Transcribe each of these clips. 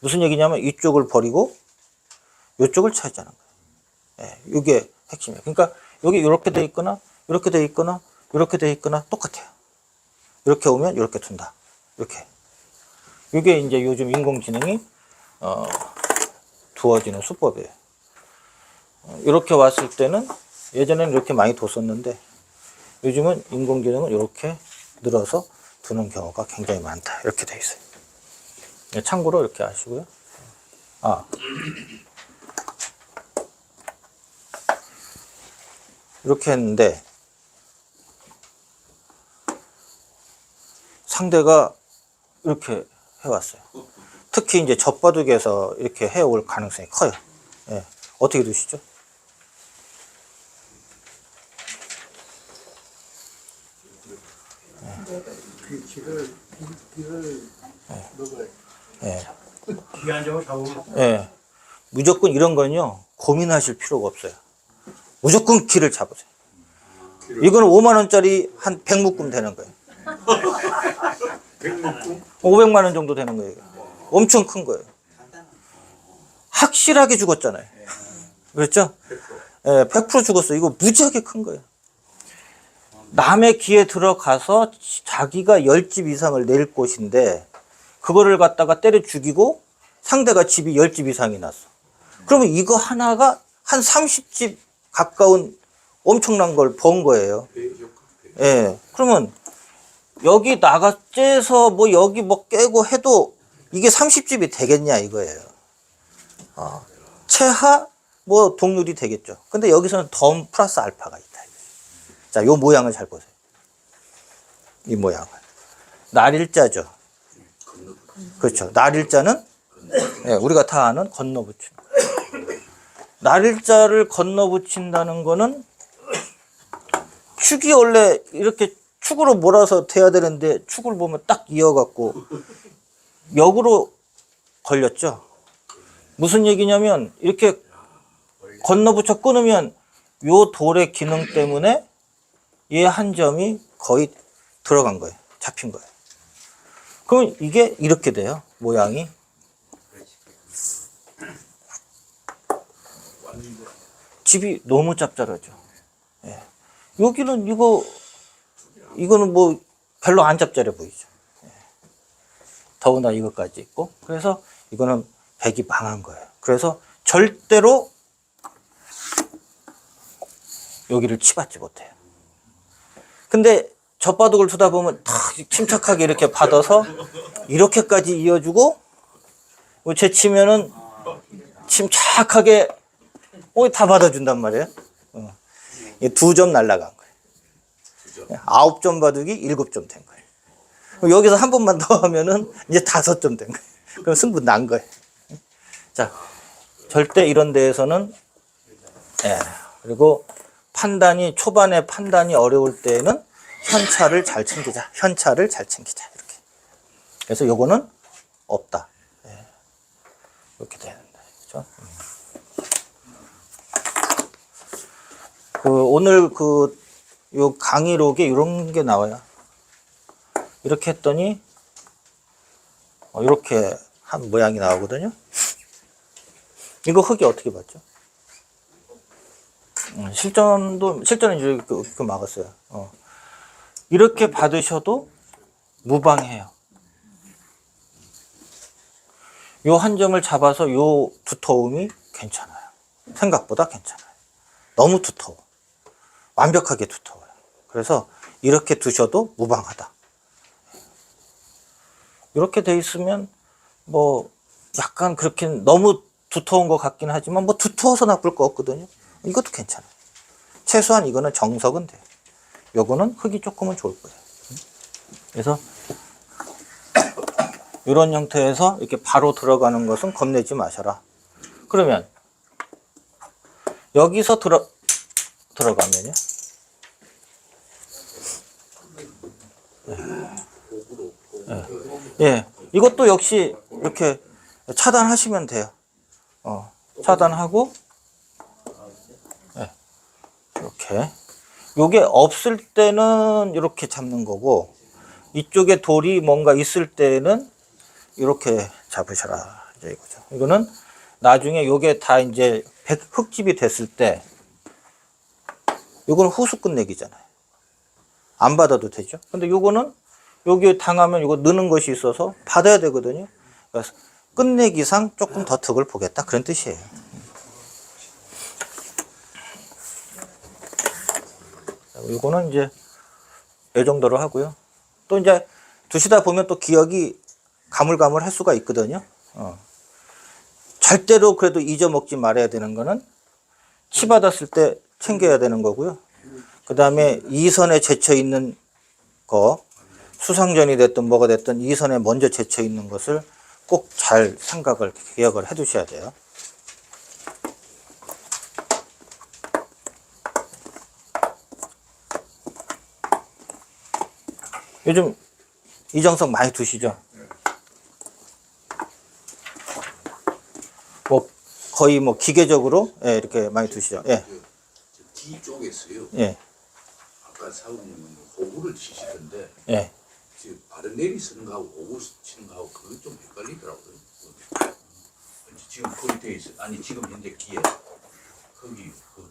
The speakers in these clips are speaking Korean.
무슨 얘기냐면 이쪽을 버리고 이쪽을 차지하는 거예요. 예, 이게 핵심이에요. 그러니까 여기 이렇게 돼 있거나 이렇게 돼 있거나 이렇게 돼 있거나 똑같아요. 이렇게 오면 이렇게 둔다. 이렇게. 이게 이제 요즘 인공지능이 어, 두어지는 수법이에요. 어, 이렇게 왔을 때는 예전에는 이렇게 많이 뒀었는데 요즘은 인공지능은 이렇게 늘어서 두는 경우가 굉장히 많다. 이렇게 돼 있어요. 예, 참고로 이렇게 하시고요. 아. 이렇게 했는데 상대가 이렇게 해왔어요. 특히 이제 젖바둑에서 이렇게 해올 가능성이 커요. 예. 어떻게 두시죠? 그 길을 길을 먹어야 예. 기한적으로 잡으면 예. 무조건 이런 건요, 고민하실 필요가 없어요. 무조건 키를 잡으세요. 이거는 5만 원짜리 한 100묶음 되는 거예요. 500만 원 정도 되는 거예요. 엄청 큰 거예요. 확실하게 죽었잖아요. 그렇죠? 예, 100% 죽었어요. 이거 무지하게 큰 거예요. 남의 귀에 들어가서 자기가 열집 이상을 낼 곳인데 그거를 갖다가 때려 죽이고 상대가 집이 열집 이상이 났어. 그러면 이거 하나가 한 30집 가까운 엄청난 걸 번 거예요. 예. 그러면 여기 나가 째서 뭐 여기 뭐 깨고 해도 이게 30집이 되겠냐 이거예요. 어. 최하 뭐 동률이 되겠죠. 근데 여기서는 덤 플러스 알파가 있다. 자, 요 모양을 잘 보세요. 이 모양을. 날일자죠. 그렇죠. 날일자는 예, 우리가 다 아는 건너붙임. 날일자를 건너붙인다는 거는 축이 원래 이렇게 축으로 몰아서 돼야 되는데 축을 보면 딱 이어갖고 역으로 걸렸죠. 무슨 얘기냐면 이렇게 건너붙여 끊으면 요 돌의 기능 때문에 얘 한 점이 거의 들어간 거예요. 잡힌 거예요. 그럼 이게 이렇게 돼요. 모양이. 집이 너무 짭짤하죠. 예. 여기는 이거, 이거는 뭐 별로 안 짭짤해 보이죠. 예. 더구나 이것까지 있고. 그래서 이거는 백이 망한 거예요. 그래서 절대로 여기를 치받지 못해요. 근데 젖바둑을 두다 보면 탁 침착하게 이렇게 받아서 이렇게까지 이어주고 뭐 제치면은 침착하게 어, 다 받아준단 말이에요. 어. 두점 날라간 거예요. 아홉 점 바둑이 일곱 점 된 거예요. 여기서 한 번만 더 하면은 이제 다섯 점 된 거예요. 그럼 승부 난 거예요. 자, 절대 이런 데에서는 예. 그리고 판단이 초반에 판단이 어려울 때에는 현찰을 잘 챙기자. 현찰을 잘 챙기자. 이렇게. 그래서 요거는 없다. 예. 이렇게 된다. 그죠? 그 오늘 그 요 강의록에 이런 게 나와요. 이렇게 했더니 어, 이렇게 한 모양이 나오거든요. 이거 흙이 어떻게 봤죠? 음, 실전도 실전은 이렇게 그 막았어요. 어. 이렇게 받으셔도 무방해요. 요 한 점을 잡아서 요 두터움이 괜찮아요. 생각보다 괜찮아요. 너무 두터워. 완벽하게 두터워요. 그래서 이렇게 두셔도 무방하다. 이렇게 돼 있으면 뭐 약간 그렇게 너무 두터운 것 같긴 하지만 뭐 두터워서 나쁠 거 없거든요. 이것도 괜찮아요. 최소한 이거는 정석은 돼. 요거는 흙이 조금은 좋을 거예요. 그래서 이런 형태에서 이렇게 바로 들어가는 것은 겁내지 마셔라. 그러면 여기서 들어 들어가면요. 예. 예. 이것도 역시 이렇게 차단하시면 돼요. 어, 차단하고 예. 이렇게 요게 없을 때는 이렇게 잡는 거고 이쪽에 돌이 뭔가 있을 때는 이렇게 잡으셔라 이제 이거죠. 이거는 나중에 요게 다 이제 백- 흙집이 됐을 때 요거는 후수 끝내기잖아요. 안 받아도 되죠. 근데 요거는 여기 당하면 이거 느는 것이 있어서 받아야 되거든요. 그래서 끝내기상 조금 더 득을 보겠다 그런 뜻이에요. 자, 요거는 이제 이 정도로 하고요. 또 이제 두시다 보면 또 기억이 가물가물 할 수가 있거든요. 어. 절대로 그래도 잊어먹지 말아야 되는 거는 치 받았을 때 챙겨야 되는 거고요. 그 다음에 이 선에 제쳐 있는 거, 수상전이 됐든 뭐가 됐든 이 선에 먼저 제쳐 있는 것을 꼭 잘 생각을, 기억을 해 두셔야 돼요. 요즘 이정석 많이 두시죠? 뭐 거의 뭐 기계적으로 예, 이렇게 많이 두시죠. 예, 저 뒤쪽에서요. 예, 아까 사부님은 호구를 치시던데 예. 지금 바른 내리 쓰는 거하고 호구 치는 거하고 그거 좀 헷갈리더라고요. 지금 포인트에 있어. 아니 지금 현재 기에 거기 그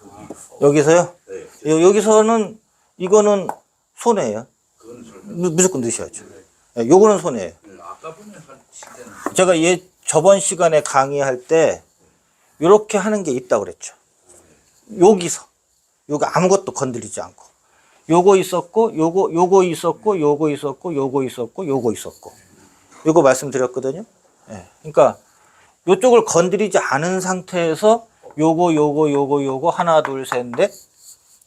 거기 어, 여기서요? 네, 저- 여, 여기서는 이거는 손해예요. 그건 설명. 무- 무조건 넣으셔야죠. 예, 요거는 손해예요. 네, 아까 보면 한 시대는 제가 예 저번 시간에 강의할 때 이렇게 하는 게 있다고 그랬죠. 여기서 요거 아무것도 건드리지 않고 요거 있었고 요거 요거 있었고 요거 있었고 요거 있었고 요거 있었고 요거 말씀드렸거든요. 예. 그러니까 요쪽을 건드리지 않은 상태에서 요거 요거 요거 요거 하나 둘 셋 넷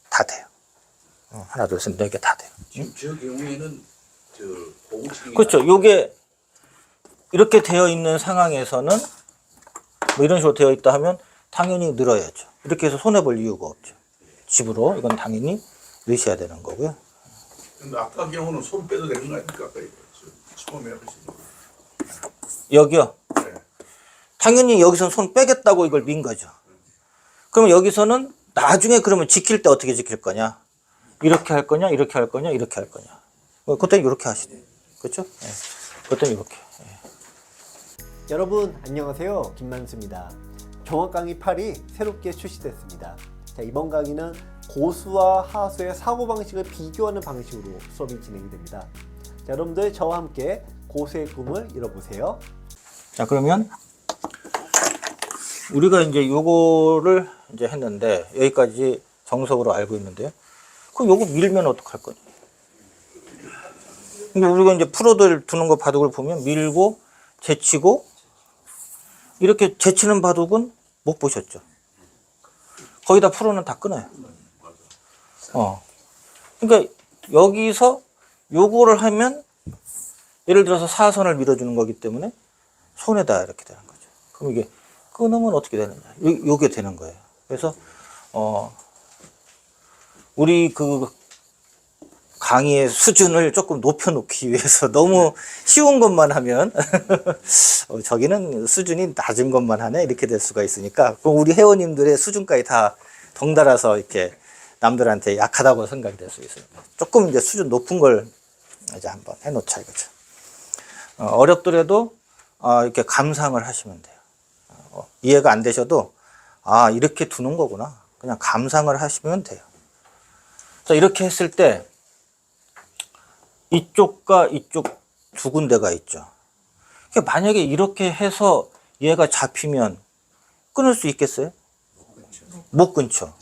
다 돼요. 어, 하나 둘 셋 넷 개 다 돼요. 지금 저 경우에는 저 호구 치는 게 그렇죠. 요게 이렇게 되어 있는 상황에서는 뭐 이런 식으로 되어 있다 하면 당연히 늘어야죠. 이렇게 해서 손해 볼 이유가 없죠. 집으로 이건 당연히 넣으셔야 되는 거고요. 근데 아까 경우는 손 빼도 되는 거 아닙니까? 처음에 하신 거. 여기요. 네. 당연히 여기서는 손 빼겠다고 이걸 민 거죠. 그러면 여기서는 나중에 그러면 지킬 때 어떻게 지킬 거냐? 이렇게 할 거냐? 이렇게 할 거냐? 이렇게 할 거냐? 뭐 그때는 이렇게 하시네. 그렇죠? 예. 그때는 이렇게. 여러분 안녕하세요 김만수입니다 종합 강의 8이 새롭게 출시됐습니다 자, 이번 강의는 고수와 하수의 사고방식을 비교하는 방식으로 수업이 진행이 됩니다 자, 여러분들 저와 함께 고수의 꿈을 이뤄보세요 자, 그러면 우리가 이제 요거를 이제 했는데 여기까지 정석으로 알고 있는데요. 그럼 요거 밀면 어떡할 거냐? 근데 우리가 이제 프로들 두는 거 바둑을 보면 밀고 제치고 이렇게 제치는 바둑은 못 보셨죠? 거의 다 프로는 다 끊어요. 어. 그러니까 여기서 요거를 하면 예를 들어서 사선을 밀어주는 거기 때문에 손에다 이렇게 되는 거죠. 그럼 이게 끊으면 어떻게 되느냐? 요, 요게 되는 거예요. 그래서 어 우리 그 강의의 수준을 조금 높여놓기 위해서 너무 쉬운 것만 하면 어, 저기는 수준이 낮은 것만 하네 이렇게 될 수가 있으니까 그럼 우리 회원님들의 수준까지 다 덩달아서 이렇게 남들한테 약하다고 생각이 될 수 있으니까 조금 이제 수준 높은 걸 이제 한번 해놓자 이거죠. 어, 어렵더라도 아, 이렇게 감상을 하시면 돼요. 어, 이해가 안 되셔도 아 이렇게 두는 거구나. 그냥 감상을 하시면 돼요. 자 이렇게 했을 때 이쪽과 이쪽 두 군데가 있죠. 그러니까 만약에 이렇게 해서 얘가 잡히면 끊을 수 있겠어요? 못 끊죠.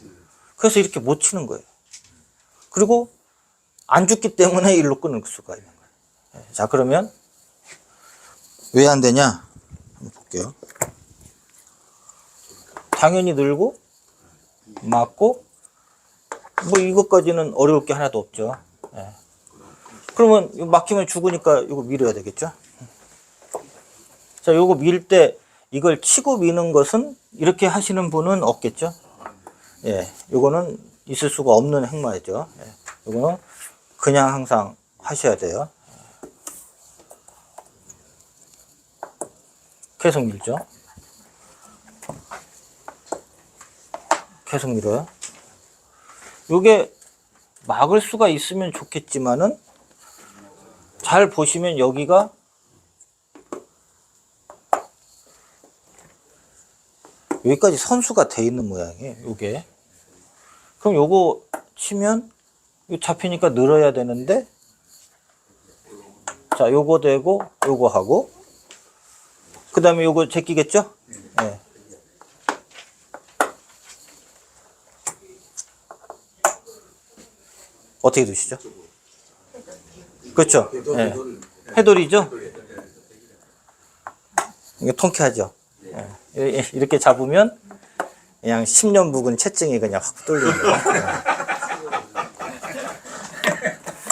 그래서 이렇게 못 치는 거예요. 그리고 안 죽기 때문에 일로 끊을 수가 있는 거예요. 예, 자 그러면 왜 안 되냐? 볼게요. 당연히 늘고, 맞고, 뭐 이것까지는 어려울 게 하나도 없죠. 예. 그러면 막히면 죽으니까 이거 밀어야 되겠죠? 자, 요거 밀 때 이걸 치고 미는 것은 이렇게 하시는 분은 없겠죠? 예, 요거는 있을 수가 없는 행마죠. 예, 요거는 그냥 항상 하셔야 돼요. 계속 밀죠. 계속 밀어요. 요게 막을 수가 있으면 좋겠지만은 잘 보시면 여기가 여기까지 선수가 돼 있는 모양이에요. 이게 그럼 요거 치면 요 잡히니까 늘어야 되는데 자, 요거 되고 요거 하고 그다음에 요거 제끼겠죠? 네. 어떻게 두시죠? 그렇죠. 예. 해돌이죠? 이게 통쾌하죠. 예. 이- 이렇게 잡으면 그냥 10년 묵은 채증이 그냥 확 뚫리는.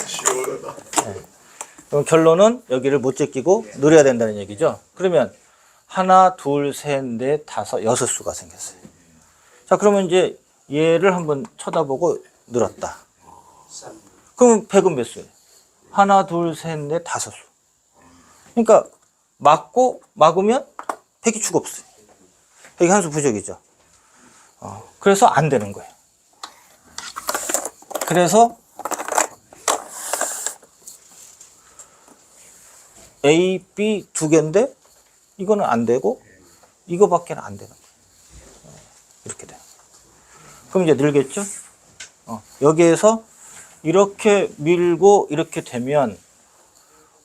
시원하다. 그럼 결론은 여기를 못 제끼고 늘어야 된다는 얘기죠. 그러면 하나, 둘, 셋, 넷, 다섯, 여섯 수가 생겼어요. 자, 그러면 이제 얘를 한번 쳐다보고 늘었다. 그러면 100은 몇 수예요? 하나, 둘, 셋, 넷, 다섯 수. 그러니까 막고 막으면 100이 축 없어요. 100이 한 수 부족이죠. 어, 그래서 안 되는 거예요. 그래서 A, B 두 개인데 이거는 안 되고 이거밖에는 안 되는 거예요. 어, 이렇게 돼요. 그럼 이제 늘겠죠? 어, 여기에서 이렇게 밀고 이렇게 되면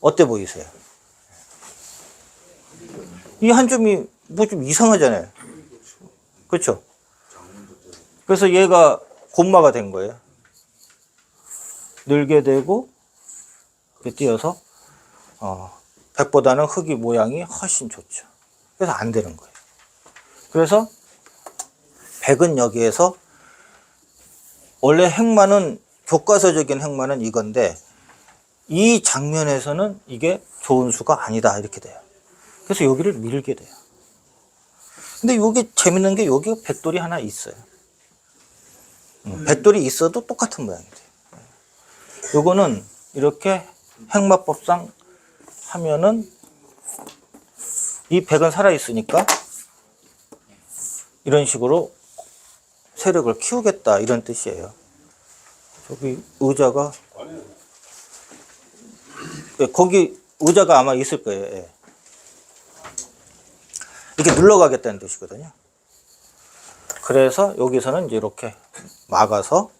어때 보이세요? 이 한 점이 뭐 좀 이상하잖아요. 그렇죠? 그래서 얘가 곰마가 된 거예요. 늘게 되고 띄어서 어, 백보다는 흙이 모양이 훨씬 좋죠. 그래서 안 되는 거예요. 그래서 백은 여기에서 원래 행마는 교과서적인 행마는 이건데 이 장면에서는 이게 좋은 수가 아니다 이렇게 돼요. 그래서 여기를 밀게 돼요. 근데 여기 재밌는 게 여기 백돌이 하나 있어요. 음, 백돌이 있어도 똑같은 모양이 돼요. 요거는 이렇게 행마법상 하면은 이 백은 살아 있으니까 이런 식으로 세력을 키우겠다 이런 뜻이에요. 저기 의자가 예, 거기 의자가 아마 있을 거예요. 예. 이렇게 눌러가겠다는 뜻이거든요. 그래서 여기서는 이제 이렇게 막아서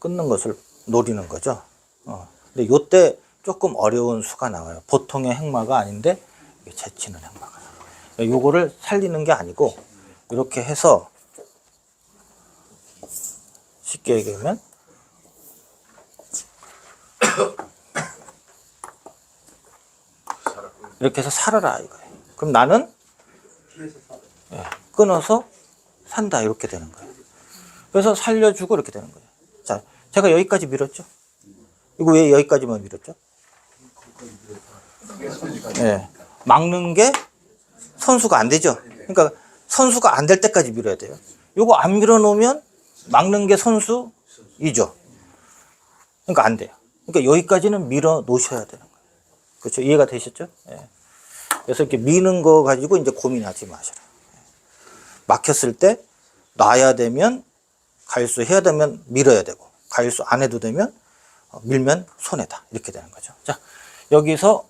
끊는 것을 노리는 거죠. 어. 근데 요때 조금 어려운 수가 나와요. 보통의 행마가 아닌데 제치는 행마가 나와요. 요거를 살리는 게 아니고 이렇게 해서 쉽게 얘기하면 이렇게 해서 살아라 이거예요. 그럼 나는 예, 끊어서 산다 이렇게 되는 거예요. 그래서 살려주고 이렇게 되는 거예요. 자, 제가 여기까지 밀었죠. 이거 왜 여기까지만 밀었죠? 예, 막는 게 선수가 안 되죠. 그러니까 선수가 안 될 때까지 밀어야 돼요. 요거 안 밀어 놓으면 막는 게 선수이죠. 그러니까 안 돼요. 그러니까 여기까지는 밀어 놓으셔야 되는 거예요. 그렇죠? 이해가 되셨죠? 예. 그래서 이렇게 미는 거 가지고 이제 고민하지 마셔라. 막혔을 때 놔야 되면 가일수 해야 되면 밀어야 되고 가일수 안 해도 되면 어, 밀면 손해다 이렇게 되는 거죠. 자 여기서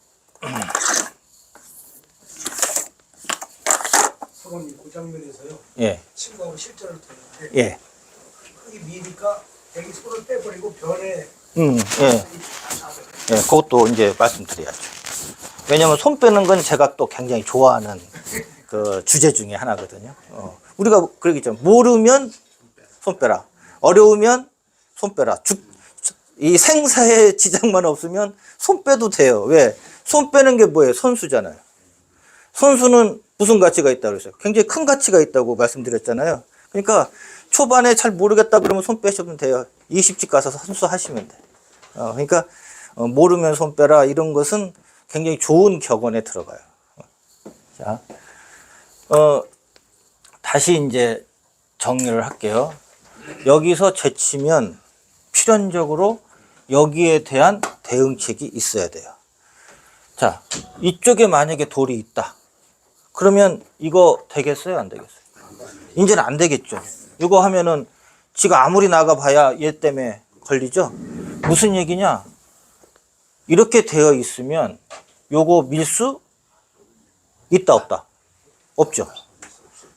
사모님 그 장면에서요 예 친구하고 실전을 to는데 예. 흙이 미니까 애기 손을 빼버리고 변에 음, 예. 예, 그것도 이제 말씀드려야죠. 왜냐면 손 빼는 건 제가 또 굉장히 좋아하는 그 주제 중에 하나거든요. 어, 우리가 그러겠죠. 모르면 손 빼라. 어려우면 손 빼라. 죽, 이 생사에 지장만 없으면 손 빼도 돼요. 왜? 손 빼는 게 뭐예요? 선수잖아요. 선수는 무슨 가치가 있다고 그랬어요? 굉장히 큰 가치가 있다고 말씀드렸잖아요. 그러니까 초반에 잘 모르겠다 그러면 손 빼셔도 돼요. 20집 가서 선수 하시면 돼. 어, 그러니까 어, 모르면 손 빼라 이런 것은 굉장히 좋은 격언에 들어가요. 자, 어, 다시 이제 정리를 할게요. 여기서 제치면 필연적으로 여기에 대한 대응책이 있어야 돼요. 자, 이쪽에 만약에 돌이 있다. 그러면 이거 되겠어요? 안 되겠어요? 이제는 안 되겠죠. 이거 하면은 지가 아무리 나가봐야 얘 때문에 걸리죠? 무슨 얘기냐? 이렇게 되어 있으면 요거 밀수 있다 없다? 없죠.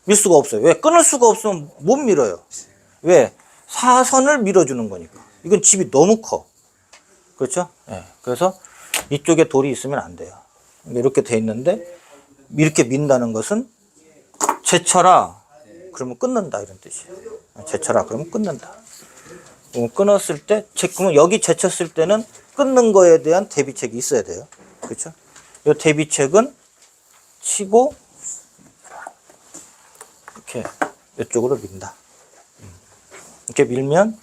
밀 수가 없어요. 왜? 끊을 수가 없으면 못 밀어요. 왜? 사선을 밀어주는 거니까. 이건 집이 너무 커. 그렇죠? 예. 그래서 이쪽에 돌이 있으면 안 돼요. 이렇게 돼 있는데 이렇게 민다는 것은 제쳐라. 그러면 끊는다 이런 뜻이에요. 제쳐라. 그러면 끊는다. 어, 끊었을 때, 제- 그러면 여기 제쳤을 때는 끊는 거에 대한 대비책이 있어야 돼요. 그렇죠? 이 대비책은 치고 이렇게 이쪽으로 민다. 음. 이렇게 밀면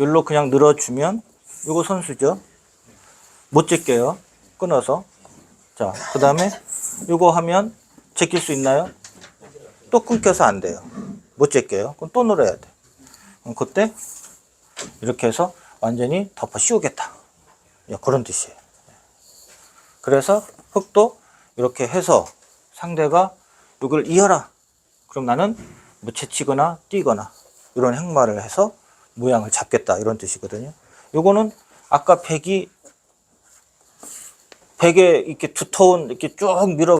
여기로 그냥 늘어주면 이거 선수죠. 못 제껴요. 끊어서. 자, 그 다음에 이거 하면 제낄 수 있나요? 또 끊겨서 안 돼요. 못 제껴요. 그럼 또 늘어야 돼. 그럼 그때 이렇게 해서 완전히 덮어 씌우겠다. 예, 그런 뜻이에요. 그래서 흙도 이렇게 해서 상대가 이걸 이어라. 그럼 나는 뭐 채치거나 뛰거나 이런 행마를 해서 모양을 잡겠다 이런 뜻이거든요. 요거는 아까 백이 백에 이렇게 두터운 이렇게 쭉 밀어